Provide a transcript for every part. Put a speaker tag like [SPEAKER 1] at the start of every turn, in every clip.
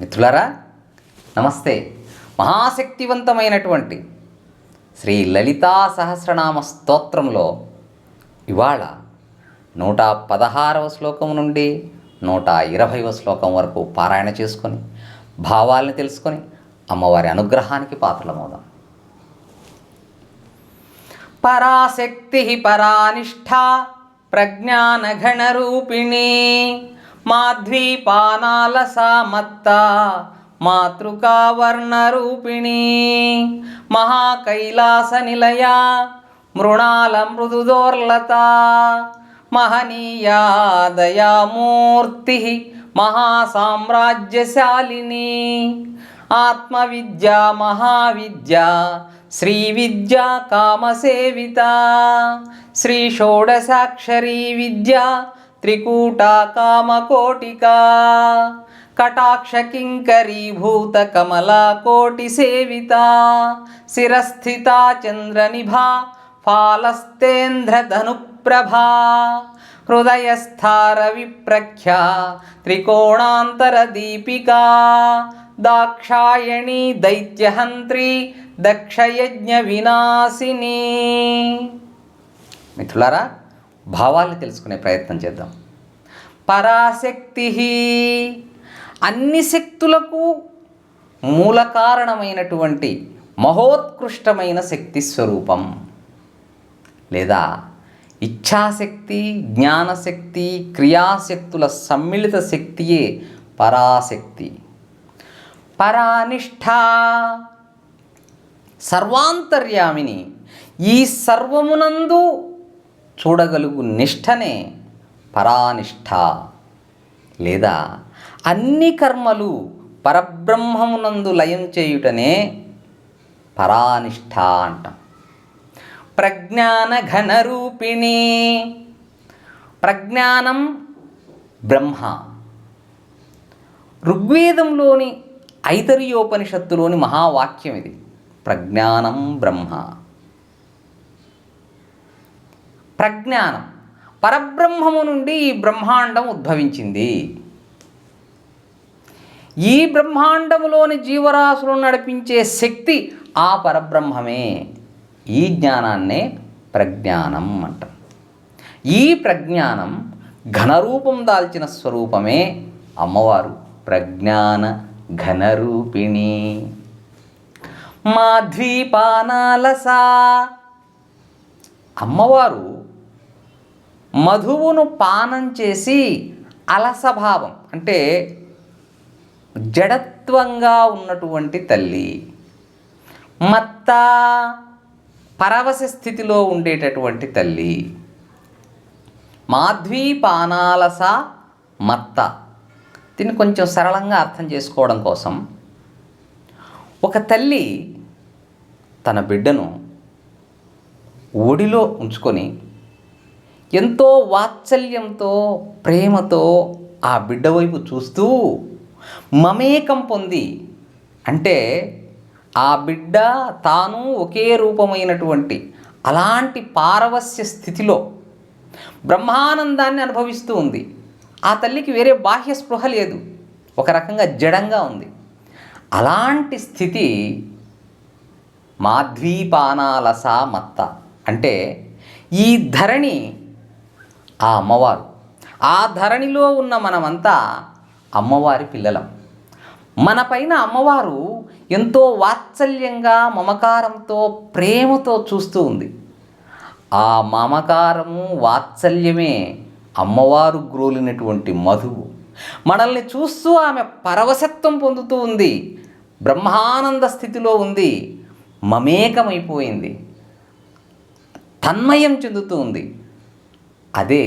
[SPEAKER 1] మిత్రులారా నమస్తే. మహాశక్తివంతమైనటువంటి శ్రీ లలితా సహస్రనామ స్తోత్రంలో ఇవాళ నూట పదహారవ శ్లోకం నుండి నూట ఇరవైవ శ్లోకం వరకు పారాయణ చేసుకొని భావాల్ని తెలుసుకొని అమ్మవారి అనుగ్రహానికి పాత్రలమవుదాం. పరాశక్తి పరానిష్ఠా ప్రజ్ఞానఘణరూపిణీ మాధ్వీపానాలసా మత్త మాతృకావర్ణరూపిణి మహాకైలాస నిలయ మృణాల మృదుదోర్లత మహనీయా దయామూర్తి మహాసామ్రాజ్యశాలిని ఆత్మవిద్యా మహావిద్య శ్రీ విద్యా కామసేవిత శ్రీ షోడశాక్షరీ విద్య త్రికూటా కామకోటికా కటాక్ష కింకరీభూత కమలా కోటి సేవిత శిరస్థిత చంద్రనిభా ఫాలస్తేంద్రధనుప్రభా హృదయస్థార విప్రఖ్యా భావాల్ని తెలుసుకునే ప్రయత్నం చేద్దాం. పరాశక్తి అన్ని శక్తులకు మూల కారణమైనటువంటి మహోత్కృష్టమైన శక్తి స్వరూపం. లేదా ఇచ్ఛాశక్తి జ్ఞానశక్తి క్రియాశక్తుల సమ్మిళిత శక్తియే పరాశక్తి. పరానిష్ఠ సర్వాంతర్యామిని ఈ సర్వమునందు చూడగలుగు నిష్ఠనే పరానిష్ఠ లేదా అన్ని కర్మలు పరబ్రహ్మమునందు లయం చేయుటనే పరానిష్ట అంటాం. ప్రజ్ఞాన ఘనరూపిణి ప్రజ్ఞానం బ్రహ్మ. ఋగ్వేదంలోని ఐతరియోపనిషత్తులోని మహావాక్యం ఇది ప్రజ్ఞానం బ్రహ్మ. ప్రజ్ఞానం. పరబ్రహ్మము నుండి ఈ బ్రహ్మాండం ఉద్భవించింది. ఈ బ్రహ్మాండములోని జీవరాశులు నడిపించే శక్తి ఆ పరబ్రహ్మమే. ఈ జ్ఞానాన్నే ప్రజ్ఞానం అంటారు. ఈ ప్రజ్ఞానం ఘనరూపం దాల్చిన స్వరూపమే అమ్మవారు ప్రజ్ఞాన ఘనరూపిణి. మాధ్వీపానాలసా అమ్మవారు మధువును పానం చేసి అలసభావం అంటే జడత్వంగా ఉన్నటువంటి తల్లి మత్త పరవశ స్థితిలో ఉండేటటువంటి తల్లి మాధ్వీపానాలస మత్త. దీన్ని కొంచెం సరళంగా అర్థం చేసుకోవడం కోసం ఒక తల్లి తన బిడ్డను ఒడిలో ఉంచుకొని ఎంతో వాత్సల్యంతో ప్రేమతో ఆ బిడ్డ వైపు చూస్తూ మమేకం పొంది అంటే ఆ బిడ్డ తాను ఒకే రూపమైనటువంటి అలాంటి పారవస్య స్థితిలో బ్రహ్మానందాన్ని అనుభవిస్తూ ఉంది. ఆ తల్లికి వేరే బాహ్య స్పృహ లేదు. ఒక రకంగా జడంగా ఉంది. అలాంటి స్థితి మాధ్వీపానాలస మత్త. అంటే ఈ ధరణి ఆ అమ్మవారు. ఆ ధరణిలో ఉన్న మనమంతా అమ్మవారి పిల్లలం. మన పైన అమ్మవారు ఎంతో వాత్సల్యంగా మమకారంతో ప్రేమతో చూస్తూ ఉంది. ఆ మమకారము వాత్సల్యమే అమ్మవారు గ్రోలినటువంటి మధువు. మనల్ని చూస్తూ ఆమె పరవశత్వం పొందుతూ ఉంది. బ్రహ్మానంద స్థితిలో ఉంది. మమేకమైపోయింది. తన్మయం చెందుతూ ఉంది. అదే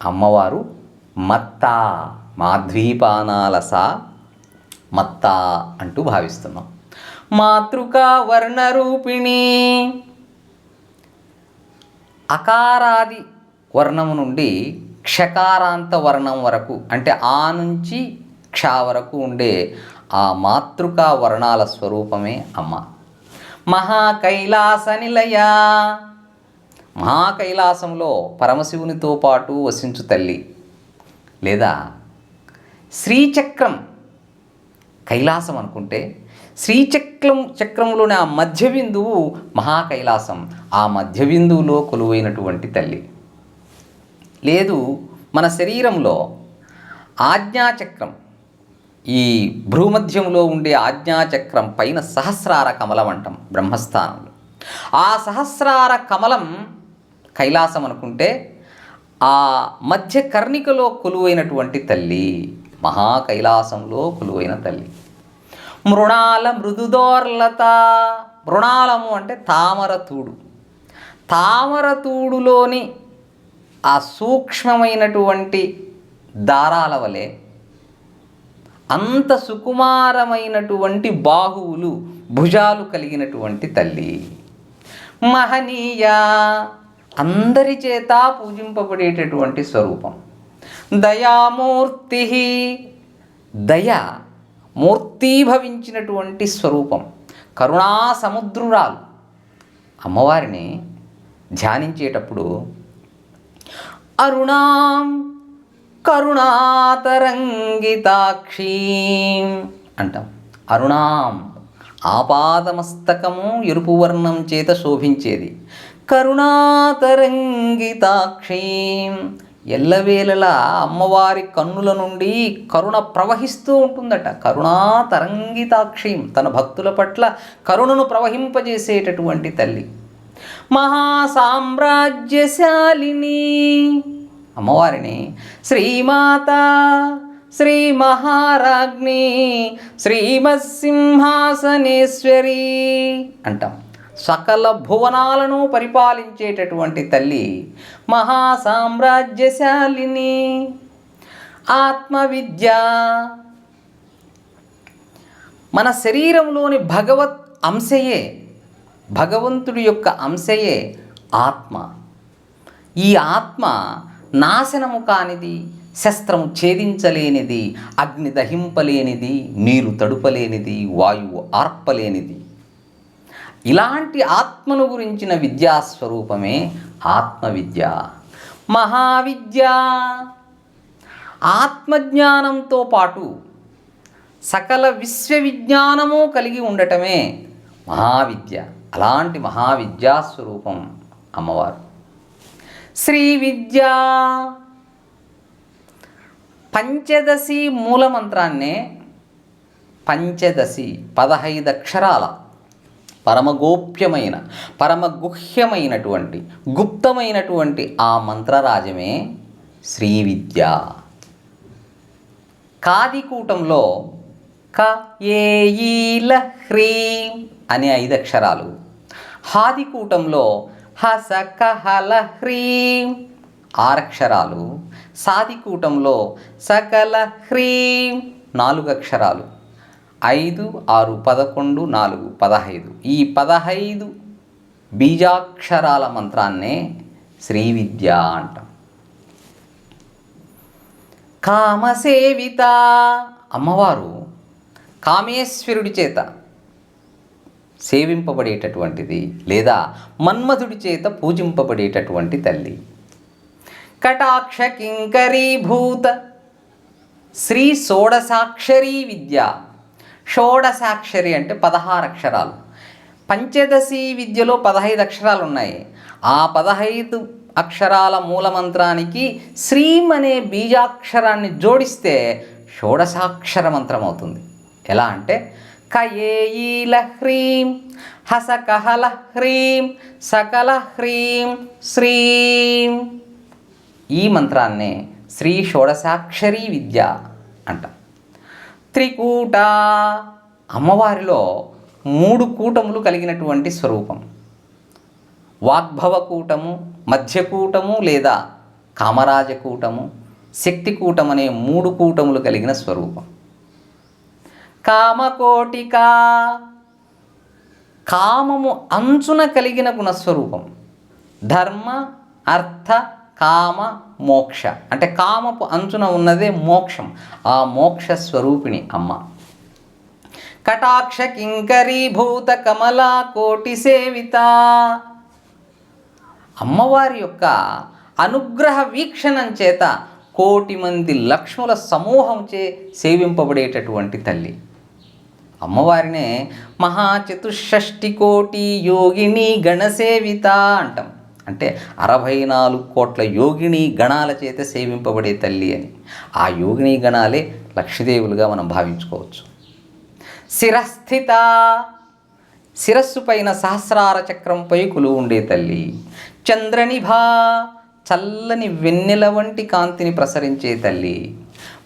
[SPEAKER 1] అమ్మవారు మత్త మాధ్వీపానాలస మత్తా అంటూ భావిస్తున్నాం. మాతృకా వర్ణరూపిణి అకారాది వర్ణము నుండి క్షకారాంత వర్ణం వరకు అంటే ఆ నుంచి క్ష వరకు ఉండే ఆ మాతృకా వర్ణాల స్వరూపమే అమ్మ. మహాకైలాస నిలయ మహాకైలాసంలో పరమశివునితో పాటు వసించు తల్లి. లేదా శ్రీచక్రం కైలాసం అనుకుంటే శ్రీచక్రం చక్రంలోని ఆ మధ్య బిందువు మహాకైలాసం. ఆ మధ్య బిందువులో కొలువైనటువంటి తల్లి. లేదు మన శరీరంలో ఆజ్ఞాచక్రం. ఈ భ్రూమధ్యంలో ఉండే ఆజ్ఞాచక్రం పైన సహస్రార కమలం అంటాం బ్రహ్మస్థానంలో. ఆ సహస్రార కమలం కైలాసం అనుకుంటే ఆ మధ్య కర్ణికలో కొలువైనటువంటి తల్లి మహా కైలాసంలో కొలువైన తల్లి. మృణాల మృదుదోర్లత మృణాలము అంటే తామరతూడు. తామరతూడులోని ఆ సూక్ష్మమైనటువంటి దారాల వలె అంత సుకుమారమైనటువంటి బాహువులు భుజాలు కలిగినటువంటి తల్లి. మహనీయ అందరి చేత పూజింపబడేటటువంటి స్వరూపం. దయామూర్తి. దయ మూర్తీభవించినటువంటి స్వరూపం. కరుణా సముద్రురాలు. అమ్మవారిని ధ్యానించేటప్పుడు అరుణాం కరుణాతరంగితాక్షీం అంటాం. అరుణాం ఆపాదమస్తకము ఎరుపు వర్ణం చేత శోభించేది. కరుణాతరంగితాక్షీం ఎల్లవేళలా అమ్మవారి కన్నుల నుండి కరుణ ప్రవహిస్తూ ఉంటుందట. కరుణాతరంగితాక్షీం తన భక్తుల పట్ల కరుణను ప్రవహింపజేసేటటువంటి తల్లి. మహాసామ్రాజ్యశాలిని అమ్మవారిని శ్రీమాత శ్రీ మహారాజ్ని శ్రీమసింహాసనేశ్వరి అంటాం. సకల భువనాలను పరిపాలించేటటువంటి తల్లి మహాసామ్రాజ్యశాలిని. ఆత్మవిద్య. మన శరీరంలోని భగవత్ అంశయే భగవంతుడి యొక్క అంశయే ఆత్మ. ఈ ఆత్మ నాశనము కానిది శస్త్రము ఛేదించలేనిది అగ్ని దహింపలేనిది నీరు తడుపలేనిది వాయువు ఆర్పలేనిది. ఇలాంటి ఆత్మను గురించిన విద్యాస్వరూపమే ఆత్మవిద్య. మహావిద్య. ఆత్మజ్ఞానంతో పాటు సకల విశ్వవిజ్ఞానము కలిగి ఉండటమే మహావిద్య. అలాంటి మహావిద్యాస్వరూపం అమ్మవారు. శ్రీ విద్య. పంచదశి మూలమంత్రాన్నే పంచదశి పదహైదు అక్షరాల పరమగోప్యమైన పరమగుహ్యమైనటువంటి గుప్తమైనటువంటి ఆ మంత్రరాజమే శ్రీ విద్య కాదికూటంలో క ఏ హ్రీం అనే ఐదు అక్షరాలు హాదికూటంలో హస కహల హ హ్రీం ఆరక్షరాలు. సాదికూటంలో సకల హ్రీం నాలుగు అక్షరాలు ఐదు ఆరు పదకొండు నాలుగు పదహైదు. ఈ పదహైదు బీజాక్షరాల మంత్రాన్నే శ్రీ విద్య అంటాం. కామసేవిత అమ్మవారు కామేశ్వరుడి చేత సేవింపబడేటటువంటిది లేదా మన్మధుడి చేత పూజింపబడేటటువంటి తల్లి. కటాక్ష కింకరీభూత శ్రీ షోడసాక్షరీ విద్య షోడశాక్షరి అంటే పదహారు అక్షరాలు. పంచదశి విద్యలో పదహైదు అక్షరాలు ఉన్నాయి. ఆ పదహైదు అక్షరాల మూలమంత్రానికి శ్రీం అనే బీజాక్షరాన్ని జోడిస్తే షోడశాక్షర మంత్రం అవుతుంది. ఎలా అంటే కయేయీల హ్రీం హసకహల హ్రీం సకల హ్రీం శ్రీం. ఈ మంత్రాన్నే శ్రీ షోడశాక్షరీ విద్య అంట త్రికూట. అమ్మవారిలో మూడు కూటములు కలిగినటువంటి స్వరూపం. వాగ్భవ కూటము మధ్యకూటము లేదా కామరాజకూటము శక్తికూటం అనే మూడు కూటములు కలిగిన స్వరూపం. కామకోటిక కామము అంచున కలిగిన గుణస్వరూపం. ధర్మ అర్థ కామ మోక్ష. అంటే కామపు అంచున ఉన్నదే మోక్షం. ఆ మోక్ష స్వరూపిణి అమ్మ. కటాక్ష కింకరీభూత కమలా కోటి సేవిత. అమ్మవారి యొక్క అనుగ్రహ వీక్షణం చేత కోటి మంది లక్ష్ముల సమూహంచే సేవింపబడేటటువంటి తల్లి. అమ్మవారినే మహాచతుషష్టి కోటి యోగిని గణసేవిత అంటాం. అంటే అరవై నాలుగు కోట్ల యోగిని గణాల చేత సేవింపబడే తల్లి అని. ఆ యోగిని గణాలే లక్ష్మీదేవులుగా మనం భావించుకోవచ్చు. శిరస్థిత శిరస్సు పైన సహస్రార చక్రంపై కొలువు ఉండే తల్లి చంద్రనిభా చల్లని వెన్నెల వంటి కాంతిని ప్రసరించే తల్లి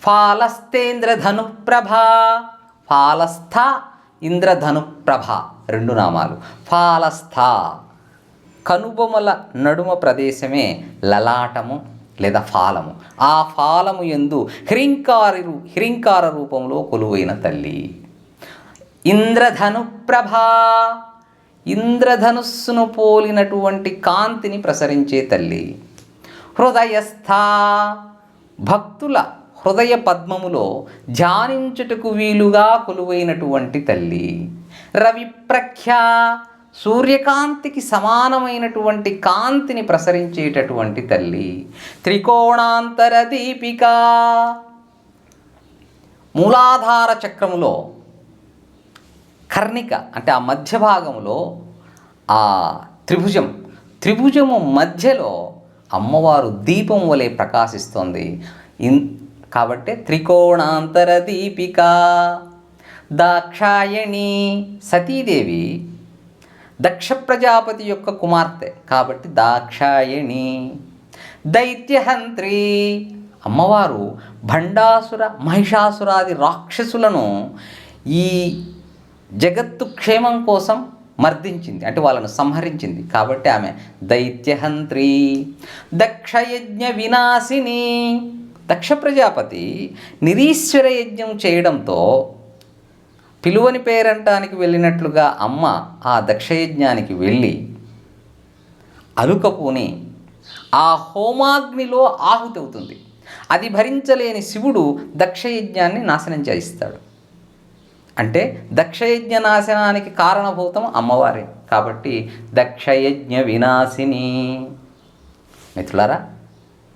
[SPEAKER 1] ఫాలస్తేంద్రధనుప్రభ ఫాలస్థ ఇంద్రధనుప్రభ రెండు నామాలు ఫాలస్థ. కనుబొమల నడుమ ప్రదేశమే లలాటము లేదా ఫాలము. ఆ ఫాలము ఎందు హ్రింకారి రూ- రూపంలో కొలువైన తల్లి. ఇంద్రధను ప్రభా ఇంద్రధనుస్సును పోలినటువంటి కాంతిని ప్రసరించే తల్లి. హృదయస్థ భక్తుల హృదయ పద్మములో ధ్యానించుటకు వీలుగా కొలువైనటువంటి తల్లి. రవిప్రఖ్య సూర్యకాంతికి సమానమైనటువంటి కాంతిని ప్రసరించేటటువంటి తల్లి త్రికోణాంతర దీపిక. మూలాధార చక్రములో కర్ణిక అంటే ఆ మధ్య భాగంలో ఆ త్రిభుజం త్రిభుజము మధ్యలో అమ్మవారు దీపం వలె ప్రకాశిస్తోంది. ఇన్ కాబట్టి త్రికోణాంతర దీపిక. దాక్షాయణి సతీదేవి దక్ష ప్రజాపతి యొక్క కుమార్తె కాబట్టి దాక్షాయణి. దైత్యహంత్రి. అమ్మవారు భండాసుర మహిషాసురాది రాక్షసులను ఈ జగత్తు క్షేమం కోసం మర్దించింది అంటే వాళ్ళను సంహరించింది. కాబట్టి ఆమె దైత్యహంత్రి. దక్షయజ్ఞ వినాశిని. దక్ష ప్రజాపతి నిరీశ్వర యజ్ఞం చేయడంతో పిలువని పేరంటానికి వెళ్ళినట్లుగా అమ్మ ఆ దక్షయజ్ఞానికి వెళ్ళి అలుకపోని ఆ హోమాగ్నిలో ఆహుతి అవుతుంది అది భరించలేని శివుడు దక్షయజ్ఞాన్ని నాశనం చేయిస్తాడు. అంటే దక్షయజ్ఞ నాశనానికి కారణభూతం అమ్మవారే. కాబట్టి దక్షయజ్ఞ వినాశిని. మిత్రులారా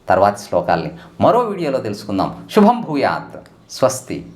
[SPEAKER 1] తర్వాతి శ్లోకాల్ని మరో వీడియోలో తెలుసుకుందాం. శుభం భూయాత్. స్వస్తి.